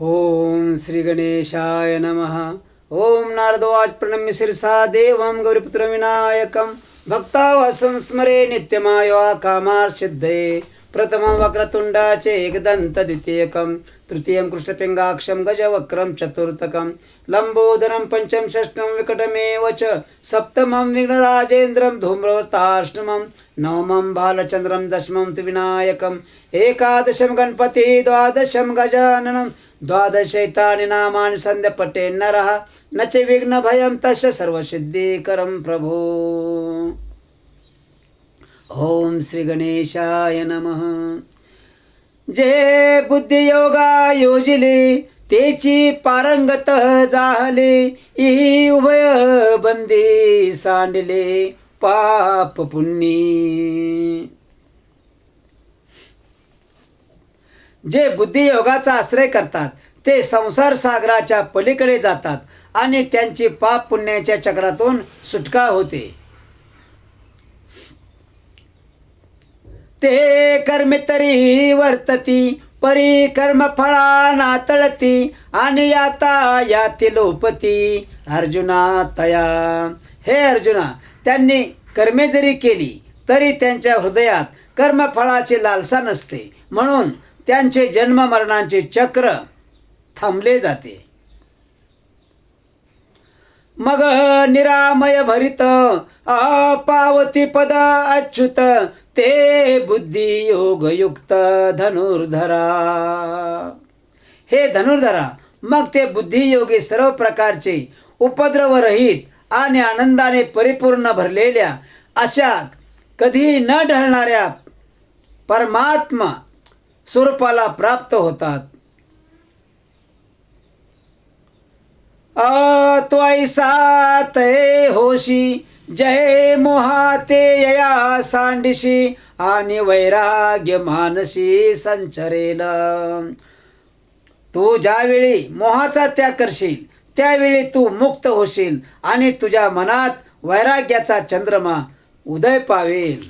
ओम श्री गणेशाय नम। ओम नारदवाच प्रणम्य शिरसा देवं गौरीपुत्र विनायकं। भक्तावासं स्मरे नित्यमाया कामार्षिद्धये प्रथमं वक्रतुण्डाचे एकदन्त द्वितीयकं तृतीयं कृष्णपिङ्गाक्षं गजवक्रं चतुर्थकं लम्बोदरं पञ्चम षष्ठं विकटमेव च सप्तमं विघ्नराजेन्द्रं धूम्रवताष्टमं नवमं बालचन्द्रं दशमं तु विनायकम् एकादशं गणपति द्वादशं गजाननं द्वादशैतानि नामानि सन्ध्यपटे नरः न च विघ्नभयं तस्य सर्वसिद्धिकरं प्रभो। ओम श्री गणेशाय नमः. जे बुद्धियोगा योजिले तेची पारंगत जाहले ई उभय बंदी सांडले पाप पुण्य. जे बुद्धियोगाचा आश्रय करतात ते संसार सागराच्या पलीकडे जातात आणि त्यांची पाप पुण्याच्या चक्रातून सुटका होते. ते कर्मे तरी वर्तती परी कर्म फळा नातळती आणि आता याती लोपती अर्जुना तया. हे अर्जुना त्यांनी कर्मे जरी केली तरी त्यांच्या हृदयात कर्मफळाची लालसा नसते. म्हणून त्यांचे जन्म मरणांचे चक्र थांबले जाते. मग निरामय भरित पावती पद अच्युत ते बुद्धी योग युक्त धनुर्धरा. हे धनुर्धरा मग ते बुद्धियोगी सर्व प्रकारचे उपद्रव रहित आणि आनंदाने परिपूर्ण भरलेल्या अशा कधी न ढळणाऱ्या परमात्मा स्वरूपाला प्राप्त होतात. अत्वैसा तय होशी जय मोहाते यया सांडिशी आणि वैराग्य मानसी संचरेल. तू ज्यावेळी मोहाचा त्याग करशील त्यावेळी तू मुक्त होशील आणि तुझ्या मनात वैराग्याचा चंद्रमा उदय पावेल.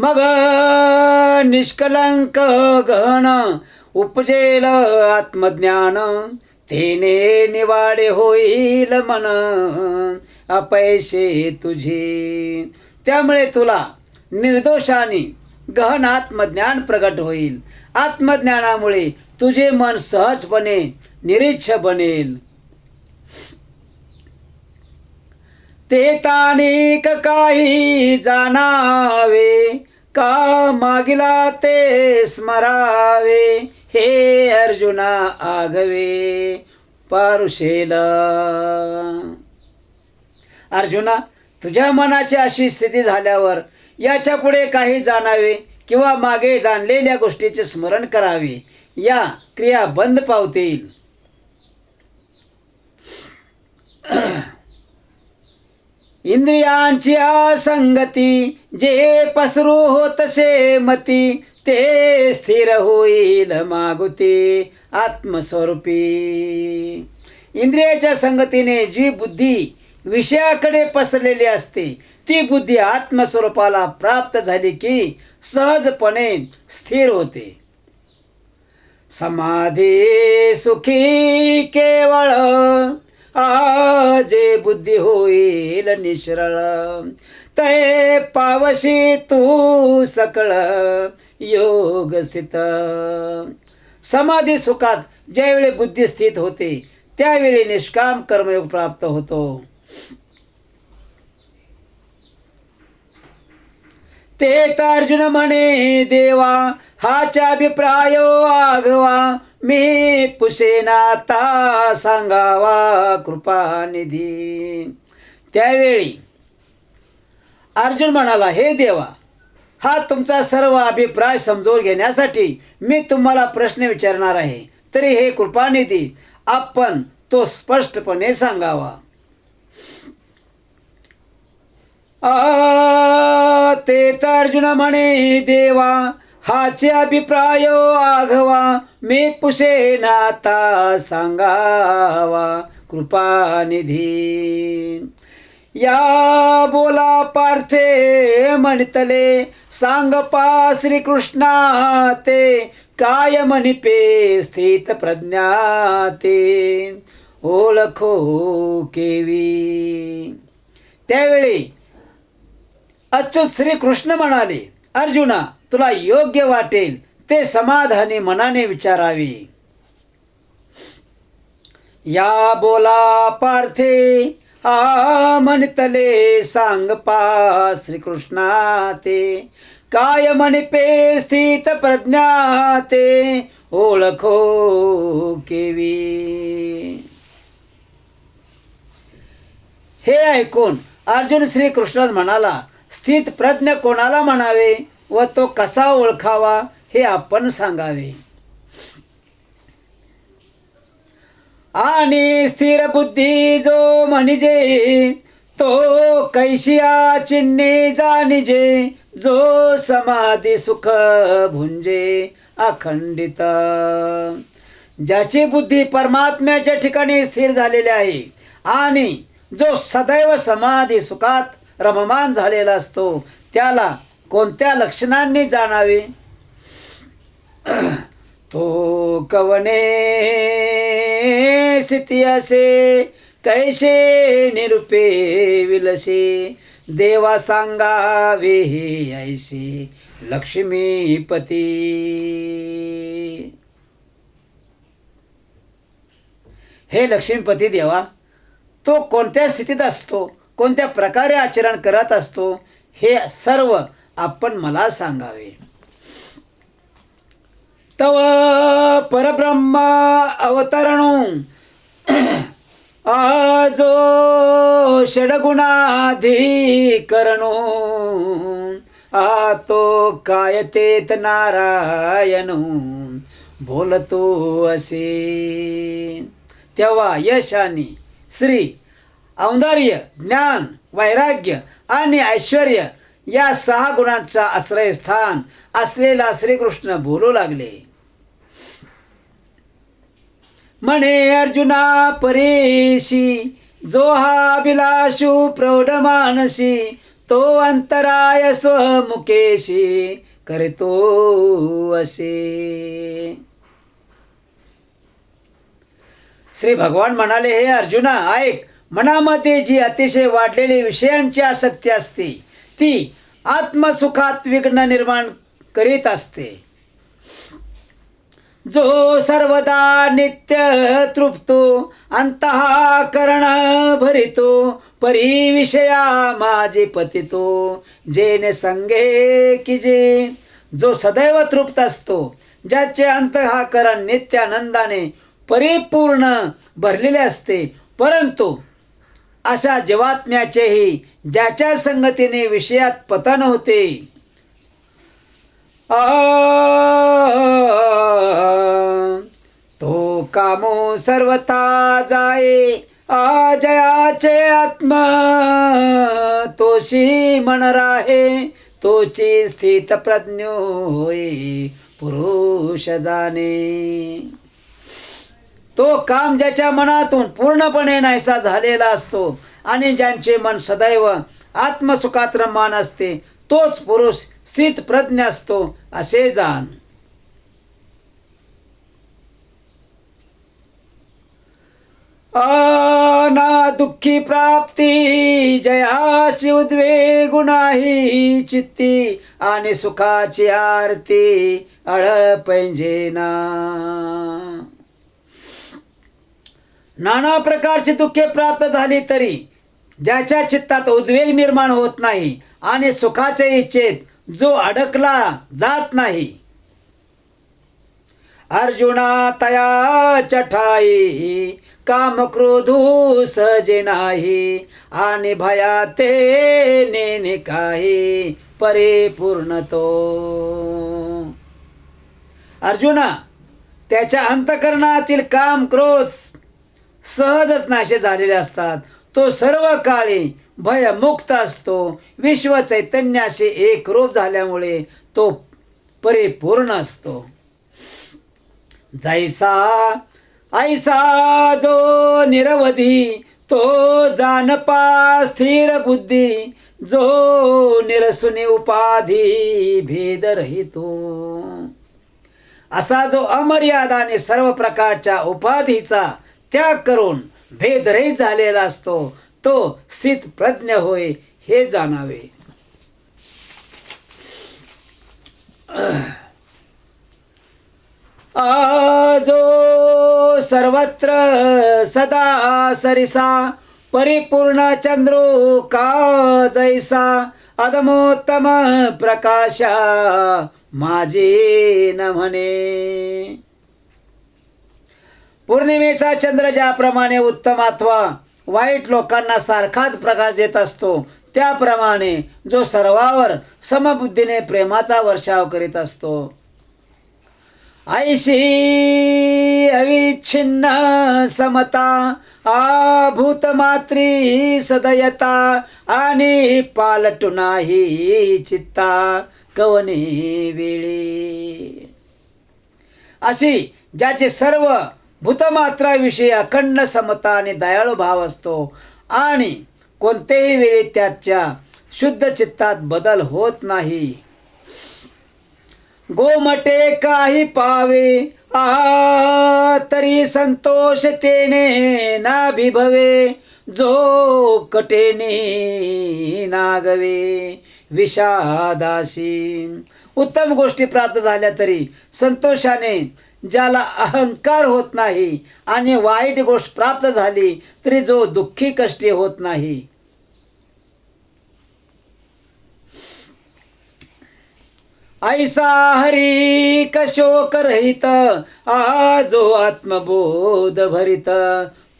मग निष्कलंक गहन उपजेल आत्मज्ञान. तेने निवाडे होईल मन. अपैसे तुझे. त्यामुळे तुला निर्दोषाने गहन आत्मज्ञान प्रगट होईल. आत्मज्ञानामुळे तुझे मन सहजपणे निरीच्छ बनेल. ते तानिक काही जाणावे. का मागिला ते स्मरावे? हे अर्जुना आगवे पारुशेल अर्जुना तुझ्या मनाची अशी स्थिती झाल्यावर याच्यापुढे काही जाणावे किंवा मागे जाणलेल्या गोष्टीचे स्मरण करावे. या क्रिया बंद पावतील इंद्रियांची असंगती जे पसरू होतसे मती ते स्थिर होईल मागुती आत्मस्वरूपी. इंद्रियाच्या संगतीने जी बुद्धी विषयाकडे पसरलेली असते ती बुद्धी आत्मस्वरूपाला प्राप्त झाली की सहजपणे स्थिर होते. समाधी सुखी केवळ आजे बुद्धी होईल निश्रळ. तय पावशी तू सकळ योग स्थित. समाधी सुखात ज्यावेळी बुद्धी स्थित होते त्यावेळी निष्काम कर्मयोग प्राप्त होतो. ते तर अर्जुन म्हणे देवा हाचा अभिप्राय आघवा मी पुसेनाता सांगावा कृपानिधी त्यावेळी अर्जुन म्हणाला हे देवा हा तुमचा सर्व अभिप्राय समजून घेण्यासाठी मी तुम्हाला प्रश्न विचारणार आहे. तरी हे कृपानिधी आपण तो स्पष्टपणे सांगावा. ते तर अर्जुन म्हणे देवा हाचे अभिप्राय आघवा मी पुसे नाता सांगावा कृपानिधी या बोला पार्थे म्हणतले सांग पा श्रीकृष्णा ते काय म्हणिपे स्थित प्रज्ञा ते ओळखो केवी. त्यावेळी अच्युत श्रीकृष्ण म्हणाले अर्जुना तुला योग्य वाटेल ते समाधानी मनाने विचारावे. या बोला पार्थे आ म्हणतले सांग पा श्रीकृष्णा ते काय म्हणपे स्थित प्रज्ञा ते ओळखो केवी. हे ऐकून अर्जुन श्रीकृष्ण म्हणाला स्थित प्रज्ञ कोणाला म्हणावे? व तो कसा ओळखावा हे आपण सांगावे. आणि स्थिर बुद्धी जो म्हणजे तो कैशिया चिन्हे जाणिजे जो समाधी सुख भुंजे अखंडित. ज्याची बुद्धी परमात्म्याच्या ठिकाणी स्थिर झालेली आहे आणि जो सदैव समाधी सुखात रममान झालेला असतो त्याला कोणत्या लक्षणांनी जाणावे? तो कवने स्थिती असे कैसे निरुपे विलसे? देवा सांगावे हे ऐसे लक्ष्मीपती. हे लक्ष्मीपती देवा तो कोणत्या स्थितीत असतो? कोणत्या प्रकारे आचरण करत असतो? हे सर्व आपण मला सांगावे. तव परब्रह्म अवतरणू. आजो षडगुणाधिकरणो. आतो तो कायतेत नारायण. बोलतो असे. तेव्हा यश आणि श्री औदार्य ज्ञान वैराग्य आणि ऐश्वर्य या सहा गुणांचा आश्रयस्थान असलेला श्रीकृष्ण बोलू लागले. म्हणे अर्जुना परेशी जो हा विलाशू प्रौढ मानसी तो अंतराय स्वमुकेशी करतो असे. श्री भगवान म्हणाले हे अर्जुना ऐक मनामध्ये जी अतिशय वाढलेली विषयांची आसक्ती असते ती आत्मसुखात विघ्न निर्माण करीत असते. जो सर्वदा नित्य तृप्तो अंतःकरण भरितो परी विषया माझे पतितो जेने संगे की जे. जो सदैव तृप्त असतो ज्याचे अंतःकरण नित्यानंदाने परिपूर्ण भरलेले असते परंतु अशा जीवात्म्याचेही ज्याच्या संगतीने विषयात पतन होते तो कामो सर्वता जाये आजयाचे आत्म. तोशी मन राहे तोची स्थित प्रज्ञ होय पुरुष जाणे. तो काम ज्याच्या मनातून पूर्णपणे नाहीसा झालेला असतो आणि ज्यांचे मन सदैव आत्मसुखात रमान असते तोच पुरुष स्थित प्रज्ञ असतो असे जाण. ना दुःखी प्राप्ती जयाशी उद्वेगुणाही चित्ती आणि सुखाची आरती अळपैंजेना नाना प्रकारची दुःखे प्राप्त झाली तरी ज्याच्या चित्तात उद्वेग निर्माण होत नाही आणि सुखाचे इच्छेत जो अडकला जात नाही. अर्जुना तया चठाई काम क्रोधू सहजे नाही आणि भया ते नेने काही परिपूर्ण तो. अर्जुना त्याच्या अंतकरणातील काम क्रोध सहजच नाशे झालेले असतात. तो सर्व काळी भयमुक्त असतो. विश्व चैतन्याशी एक रूप झाल्यामुळे तो परिपूर्ण असतो. जैसा ऐसा जो निरवधी तो जानपा स्थिर बुद्धी जो निरसुनी उपाधी भेद रहितो. असा जो अमर्यादाने सर्व प्रकारच्या उपाधीचा त्याग करून भेदरही झालेला असतो. तो स्थित प्रज्ञ होय हे जाणावे. आजो सर्वत्र सदा सरिसा परिपूर्ण चंद्रो का जैसा अदमोत्तम प्रकाशा माझे न म्हणे. पौर्णिमेचा चंद्र ज्याप्रमाणे उत्तम अथवा वाईट लोकांना सारखाच प्रकाश देत असतो त्याप्रमाणे जो सर्वावर समबुद्धीने प्रेमाचा वर्षाव करीत असतो. ऐशी अविच्छिन्न समता आभूत मात्री सदयता आणि पालटू नाही चित्ता कवनी वेळी. अशी ज्याचे सर्व भूतमात्राविषयी अखंड समता आणि दयाळू भाव असतो. आणि कोणत्याही वेळी त्याच्या शुद्ध चित्तात बदल होत नाही. गोमटे काही पावे आ तरी संतोष तेने नाभिभवे जो कटेने नागवे विषादासी उत्तम गोष्टी प्राप्त झाल्या तरी संतोषाने ज्याला अहंकार होत नाही आणि वाईट गोष्ट प्राप्त झाली तरी जो दुःखी कष्टी होत नाही. ऐसा हरी कशोक रहित आजो आत्मबोध भरित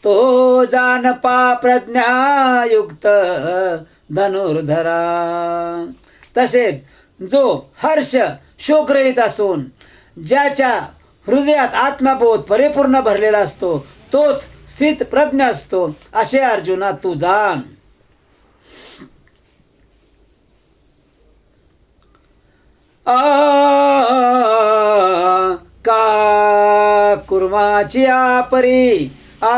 तो जानपा प्रज्ञायुक्त धनुर्धरा. तसेच जो हर्ष शोकरहित असून ज्याच्या हृदयात आत्मबोध परिपूर्ण भरलेला असतो तोच स्थित प्रज्ञ असतो असे अर्जुना तू जाण. आ का कुर्माची आपरी आ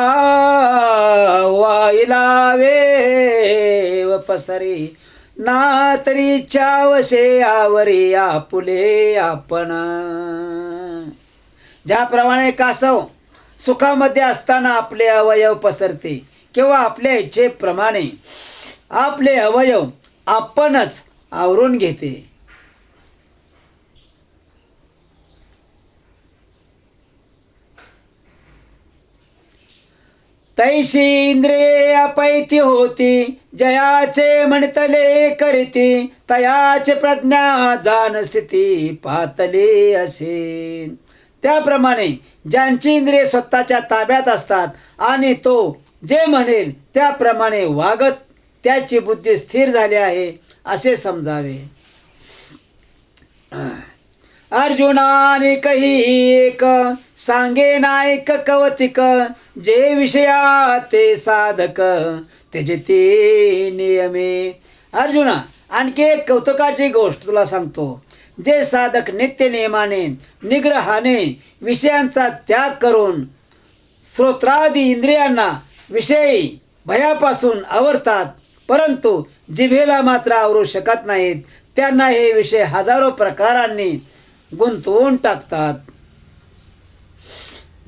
वाईला वेव पसरी ना तरी चावशे आवरी आपुले आपण. ज्याप्रमाणे कासव सुखामध्ये असताना आपले अवयव पसरते किंवा आपल्या इच्छेप्रमाणे आपले अवयव आपणच आवरून घेते. तैशी इंद्रिये अपैती होती जयाचे म्हणतले करीती तयाचे प्रज्ञा जाण स्थिती पातले असे. त्याप्रमाणे ज्यांची इंद्रिये स्वतःच्या ताब्यात असतात आणि तो जे म्हणेल त्याप्रमाणे वागत त्याची बुद्धी स्थिर झाली आहे असे समजावे. अर्जुनाने कही एक सांगे नायक कवतिक जे विषया ते साधक त्याचे ते नियमे. अर्जुना आणखी एक कौतुकाची गोष्ट तुला सांगतो. जे साधक नित्य नियमाने निग्रहाने विषयांचा त्याग करून श्रोत्रादी इंद्रियांना विषयी भयापासून आवरतात परंतु जिभेला मात्र आवरू शकत नाहीत त्यांना हे विषय हजारो प्रकारांनी गुंतवून टाकतात.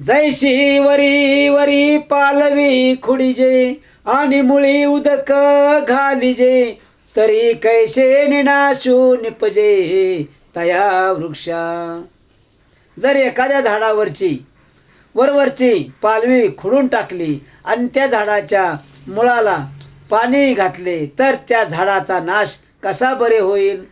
जैशी वरी वरी पालवी खुडीजे आणि मुळी उदक घालिजे तरी कैसे निनाशू निपजे? तया वृक्षा. जर एखाद्या झाडावरची वरवरची पालवी खुडून टाकली आणि त्या झाडाच्या मुळाला पाणी घातले तर त्या झाडाचा नाश कसा बरे होईल?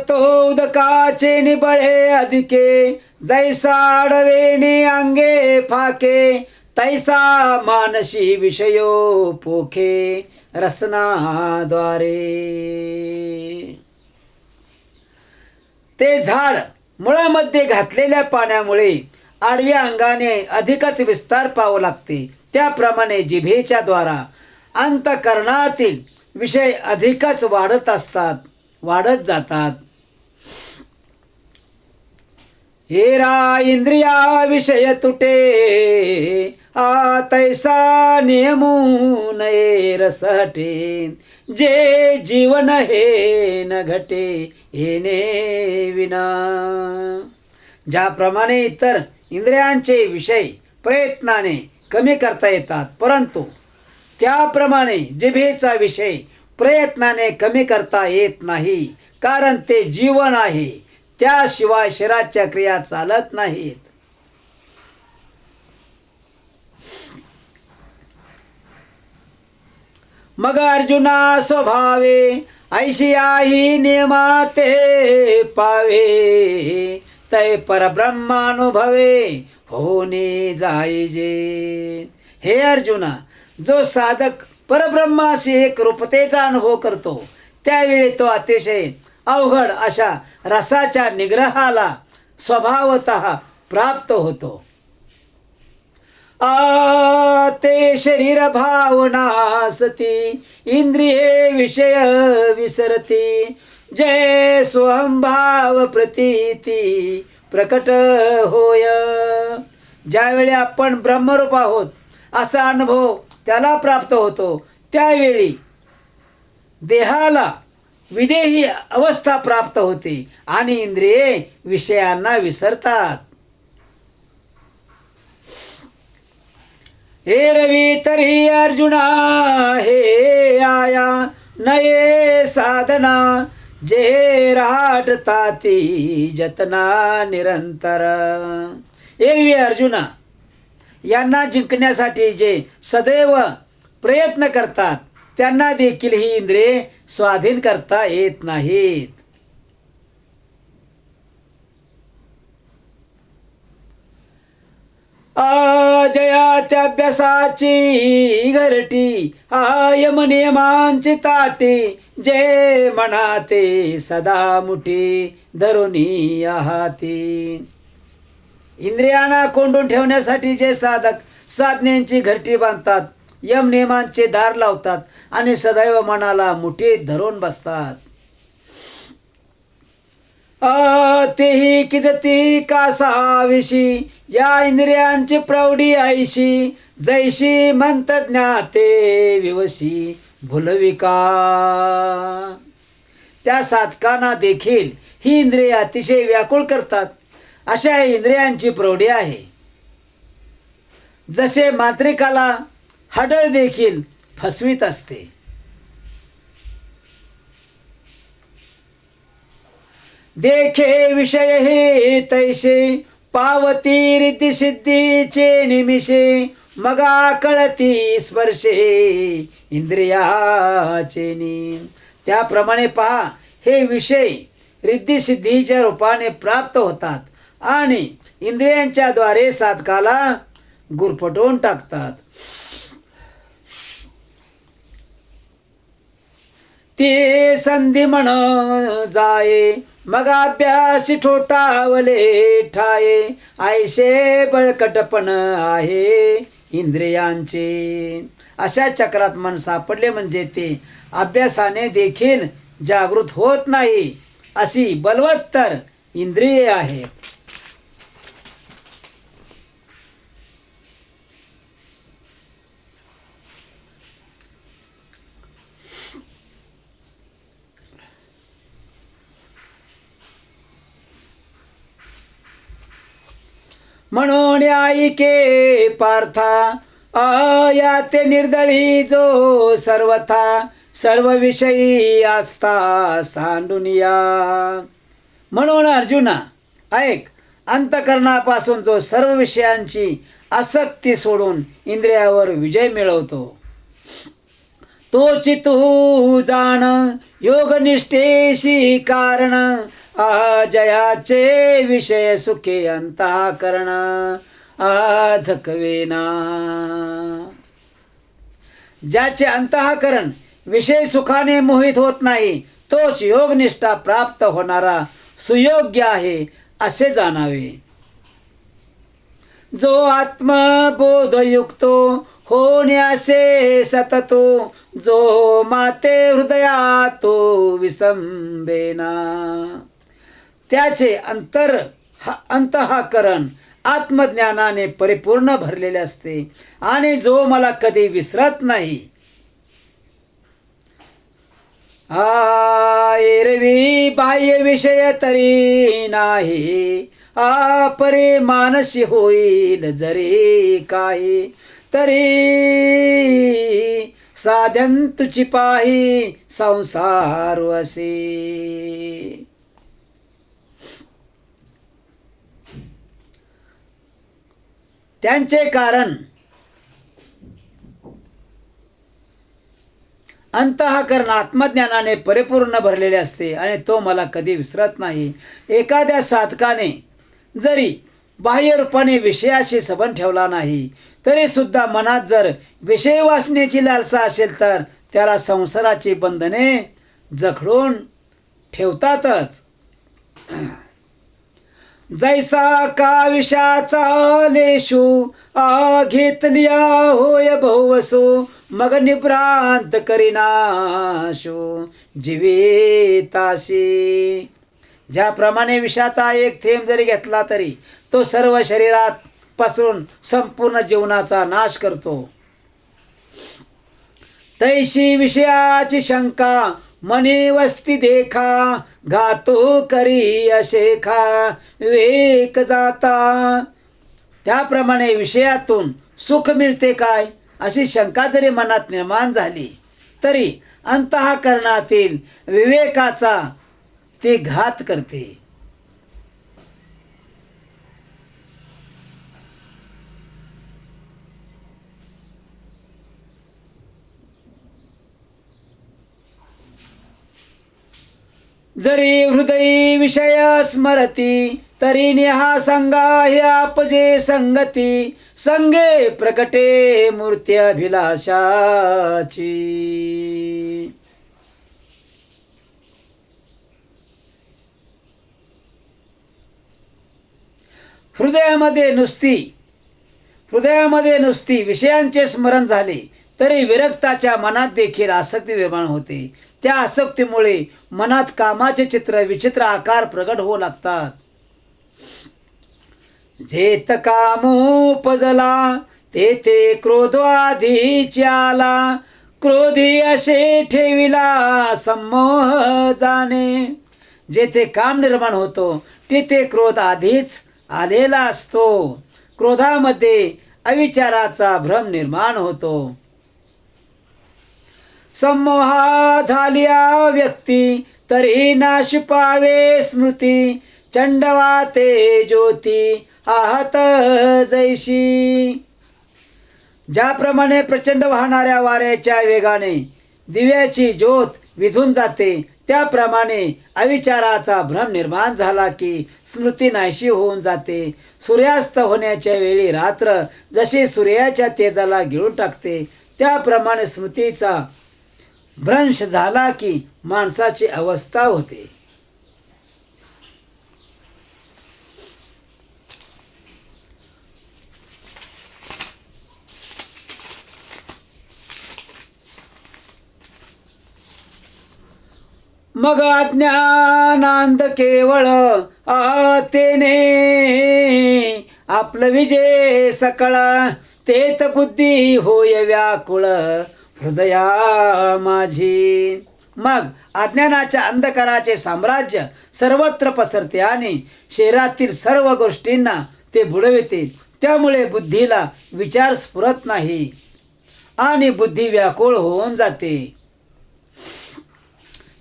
तो उदकाचे निबळे अधिके जैसा अडवेने अंगे फाके तैसा मानशी विषयो पोखे. रसनाद्वारे ते झाड मुळामध्ये घातलेल्या पाण्यामुळे आडव्या अंगाने अधिकच विस्तार पावू लागते. त्याप्रमाणे जिभेच्या द्वारा अंतकरणातील विषय अधिकच वाढत असतात वाढत जातात. हेरा इंद्रिया विषय तुटे. तैसा नियमून नये रसटे जे जीवन हे न घटे येणे विना. ज्याप्रमाणे इतर इंद्रियांचे विषय प्रयत्नाने कमी करता येतात परंतु त्याप्रमाणे जिभेचा विषय प्रयत्नाने कमी करता येत नाही कारण ते जीवन आहे त्याशिवाय शरीराच्या क्रिया चालत नाहीत. मग अर्जुना स्वभावे ऐशियाही नियमाते पावे. तय परब्रह्मानुभवे होणे जायजे. हे अर्जुना जो साधक परब्रह्माशी एक रूपतेचा अनुभव करतो त्यावेळी तो अतिशय अवघड अशा रसाच्या निग्रहाला स्वभावत प्राप्त होतो. आ ते शरीर भावना सती इंद्रिये विषय विसरती. जय स्वभाव प्रतीती प्रकट होय. ज्यावेळी आपण ब्रह्मरूप आहोत असा अनुभव त्याला प्राप्त होतो. त्यावेळी देहाला विदेही अवस्था प्राप्त होते आणि इंद्रिये विषयांना विसरतात. हे रवी तरी अर्जुना हे आया नये साधना जे राटता ती जतना निरंतर. एरवी अर्जुना यांना जिंकण्यासाठी जे सदैव प्रयत्न करतात त्यांना देखील ही इंद्रिये स्वाधीन करता येत नाहीत. अजयात्याभ्यासाची घरटी आयम नियमांची ताटी जे म्हणाते सदा मुठी धरुणी आहाती. इंद्रियांना कोंडून ठेवण्यासाठी जे साधक साधनेंची घरटी बांधतात यम नियमांचे दार लावतात आणि सदैव मनाला मुठीत धरून बसतात. अ, तेही किदती कासाविषी या इंद्रियांची प्रौढी आईशी. जैशी म्हणत ज्ञाते विवशी भुलविका. त्या साधकांना देखील ही इंद्रिय अतिशय व्याकुळ करतात. अशा इंद्रियांची प्रौढी आहे. जसे मात्रिकाला हडळ देखील फसवीत असते. देखे विषय हे तैसे पावती रीती सिद्धीचे निमिषे मगा कळती स्पर्शे इंद्रियाचे नि त्याप्रमाणे पहा हे विषय रिद्धीसिद्धीच्या रूपाने प्राप्त होतात आणि इंद्रियांच्या द्वारे साधकाला गुरफटवून टाकतात. ते संधी म्हण जाये मग अभ्यासी ठोठावले ठाये. आयशे बळकटपण आहे इंद्रियांचे. अशा चक्रात मन सापडले म्हणजे ते अभ्यासाने देखील जागृत होत नाही. अशी बलवत्तर इंद्रिये आहेत. म्हणून ऐके पार्था. आया ते निर्दळी जो सर्वथा. सर्व विषयी असता या. म्हणून अर्जुना ऐक अंतकरणापासून जो सर्व विषयांची आसक्ती सोडून इंद्रियावर विजय मिळवतो. तो चितू जाण योगनिष्ठेशी कारण जयाचे विषय सुखे अंतःकरण झकवेना ज्याचे अंतःकरण विषय सुखाने मोहित होत नाही तोच योगनिष्ठा प्राप्त होणारा सुयोग्य आहे असे जाणावे. जो आत्मबोधयुक्तो होण्यासे सततो जो माते हृदया तो विसंबेना. त्याचे अंतर हा अंतःकरण आत्मज्ञानाने परिपूर्ण भरलेले असते. आणि जो मला कधी विसरत नाही. आ एरवी बाह्य विषय तरी नाही. आपरे मानसी होईल जरी काही. तरी साधन तुची पाही संसार असे त्यांचे कारण. अंतःकरण आत्मज्ञानाने परिपूर्ण भरलेले असते आणि तो मला कधी विसरत नाही. एखाद्या साधकाने जरी बाह्य रूपाने विषयाशी सबन ठेवला नाही तरी सुद्धा मनात जर विषय वाचण्याची लालसा असेल तर त्याला संसाराची बंधने जखडून ठेवतातच. जैसा का विषाचा लेशू आ घेतलिया होय बहुवसो मग निभ्रांत करीनाशो जीविताशी. ज्याप्रमाणे विषाचा एक थेंब जरी घेतला तरी तो सर्व शरीरात पसरून संपूर्ण जीवनाचा नाश करतो. तैशी विषयाची शंका मनी वस्ती देखा घातो करी अशेखा वेक जाता. त्याप्रमाणे विषयातून सुख मिळते काय अशी शंका जरी मनात निर्माण झाली तरी अंतःकरणातील विवेकाचा ते घात करते. जरी हृदय विषय स्मरती तरी नेहा संगा हे आपजे संगती संगे प्रकटे मूर्ती अभिलाषाची। हृदयामध्ये नुसती हृदयामध्ये नुसती विषयांचे स्मरण झाले तरी विरक्ताच्या मनात देखील आसक्ती निर्माण होते. त्या आसक्तीमुळे मनात कामाचे चित्र विचित्र आकार प्रगट होऊ लागतात. जेत कामोपजला तेथे क्रोध आधीची आला क्रोधी असे ठेविला संमोह जाणे जेथे काम निर्माण होतो तिथे क्रोध आधीच आलेला असतो. क्रोधामध्ये अविचाराचा भ्रम निर्माण होतो. संमोहा झालिया व्यक्ती तरी नाश पावे स्मृती. चंडवाते ज्योती आहत जैशी. ज्याप्रमाणे प्रचंड वाहणाऱ्या वाऱ्याच्या वेगाने दिव्याची ज्योत विझून जाते त्याप्रमाणे अविचाराचा भ्रम निर्माण झाला की स्मृती नाहीशी होऊन जाते. सूर्यास्त होण्याच्या वेळी रात्र जशी सूर्याच्या तेजाला गिळून टाकते त्याप्रमाणे स्मृतीचा भ्रंश झाला की माणसाची अवस्था होते. मग अज्ञानांद केवळ आतेने आपलं विजय सकळ तेत बुद्धी होय व्याकुळ. हृदया माझी. मग अज्ञानाच्या अंधकाराचे साम्राज्य सर्वत्र पसरते आणि शरीरातील सर्व गोष्टींना ते बुडविते. त्यामुळे बुद्धीला विचार स्फुरत नाही आणि बुद्धी व्याकुळ होऊन जाते.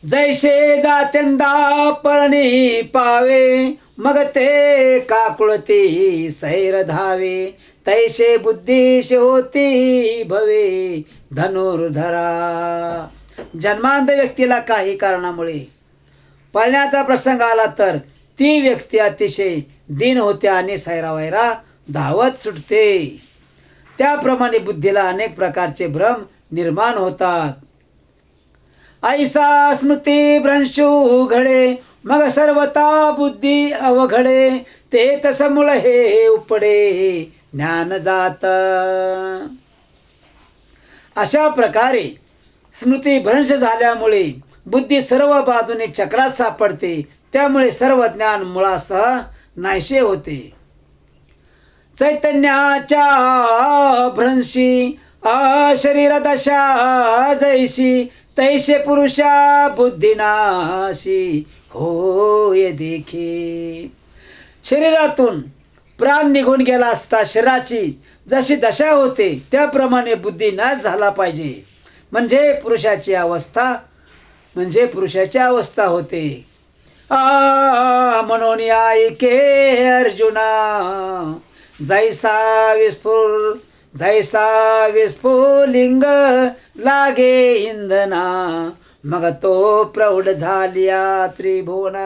जैसे जात्यंदा पळणी पावे मग ते काकुळते सैर धावे. तैसे बुद्धीश होती भवे धनुर्धरा. जन्मांध व्यक्तीला काही कारणामुळे पळण्याचा प्रसंग आला तर ती व्यक्ती अतिशय दिन होते आणि सैरावैरा धावत सुटते. त्याप्रमाणे बुद्धीला अनेक प्रकारचे भ्रम निर्माण होतात. ऐसा स्मृती भ्रंशू घडे मग सर्वता बुद्धी अवघडे ते तसमुळ हे उपडे. ज्ञान जात. अशा प्रकारे स्मृती भ्रंश झाल्यामुळे बुद्धी सर्व बाजूने चक्रात सापडते. त्यामुळे सर्व ज्ञान मुळासह नाहीसे होते. चैतन्याच्या भ्रंशी अशरीर दशा जैशी तैसे पुरुषा बुद्धिनाशी होय देखी. शरीरातून प्राण निघून गेला असता शरीराची जशी दशा होते त्याप्रमाणे बुद्धी नाश झाला पाहिजे. म्हणजे पुरुषाची अवस्था म्हणजे पुरुषाची अवस्था होते. आ म्हणून ऐके अर्जुना. जैसा विस्फुर जैसा विस्फुलिंग लागे इंधना. मग तो प्रौढ झालिया त्रिभुवना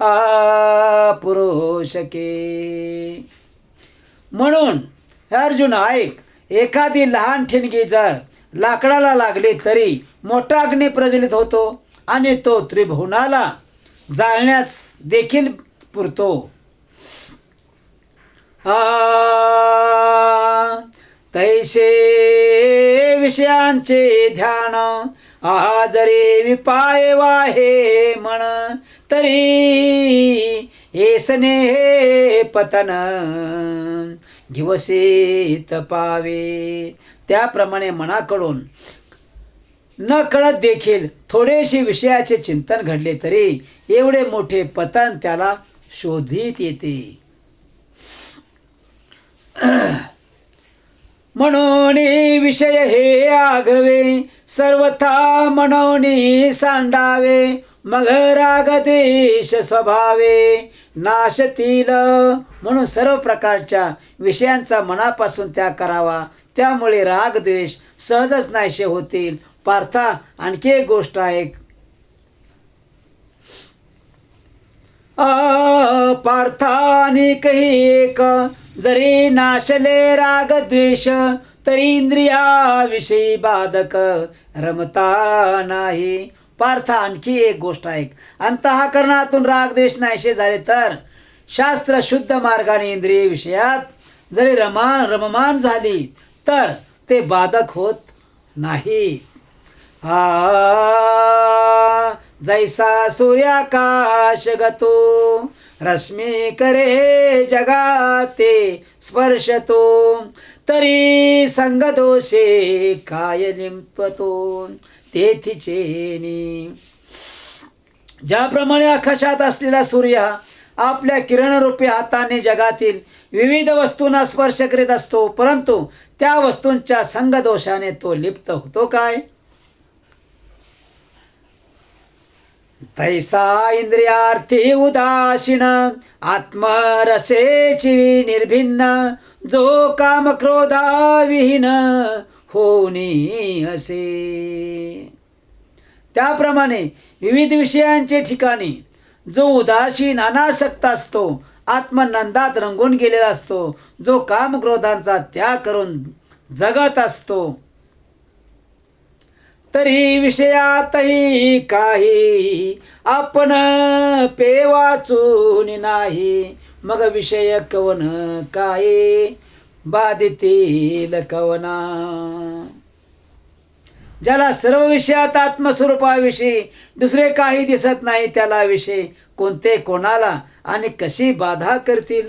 आ पुरुषके. म्हणून अर्जुन ऐक एखादी लहान ठिणगी जर लाकडाला लागली तरी मोठा अग्नी प्रज्वलित होतो आणि तो त्रिभुवनाला जाळण्यास देखील पुरतो. तैसे विषयांचे ध्यान आहा जरी विपाय वाहे म्हण तरी येसने हे पतन. दिवसे तपावे. त्याप्रमाणे मनाकडून न कळत देखील थोडेसे विषयाचे चिंतन घडले तरी एवढे मोठे पतन त्याला शोधित येते. म्हणून विषय हे आघवे सर्वथा म्हणून सांडावे मग राग द्वेष स्वभावे. नाशतील म्हणून सर्व प्रकारच्या विषयांचा मनापासून त्याग करावा. त्यामुळे राग द्वेष सहजच नाहीसे होतील. पार्था आणखी एक गोष्ट आहे. अ पार्थानिक एक जरी नाशले राग द्वेष तरी इंद्रियाविषयी बाधक रमता नाही. पार्थ आणखी एक गोष्ट आहे. अंतःकरणातून राग द्वेष नाहीसे झाले तर शास्त्र शुद्ध मार्गाने इंद्रिय विषयात जरी रमा रममान झाली तर ते बाधक होत नाही. आ जैसा सूर्याकाश गतो रश्मी करे जगाते स्पर्शतो. तरी संगदोषे काय लिंपतो तेथीचेनी ज्याप्रमाणे आकाशात असलेला सूर्य आपल्या किरणरूपी हाताने जगातील विविध वस्तूंना स्पर्श करीत असतो परंतु त्या वस्तूंच्या संगदोषाने तो लिप्त होतो काय? तैसा इंद्रियार्थी उदासीन आत्मरसेची निर्भिन्न जो काम क्रोधाविहीन होनी असे. त्याप्रमाणे विविध विषयांचे ठिकाणी जो उदासीन अनासक्त असतो आत्मनंदात रंगून गेलेला असतो जो कामक्रोधांचा त्याग करून जगत असतो तरी विषयातही काही आपण पे वाचून नाही. मग विषय कवन काय? बाधितील कवना. ज्याला सर्व विषयात आत्मस्वरूपाविषयी दुसरे काही दिसत नाही त्याला विषय कोणते कोणाला आणि कशी बाधा करतील?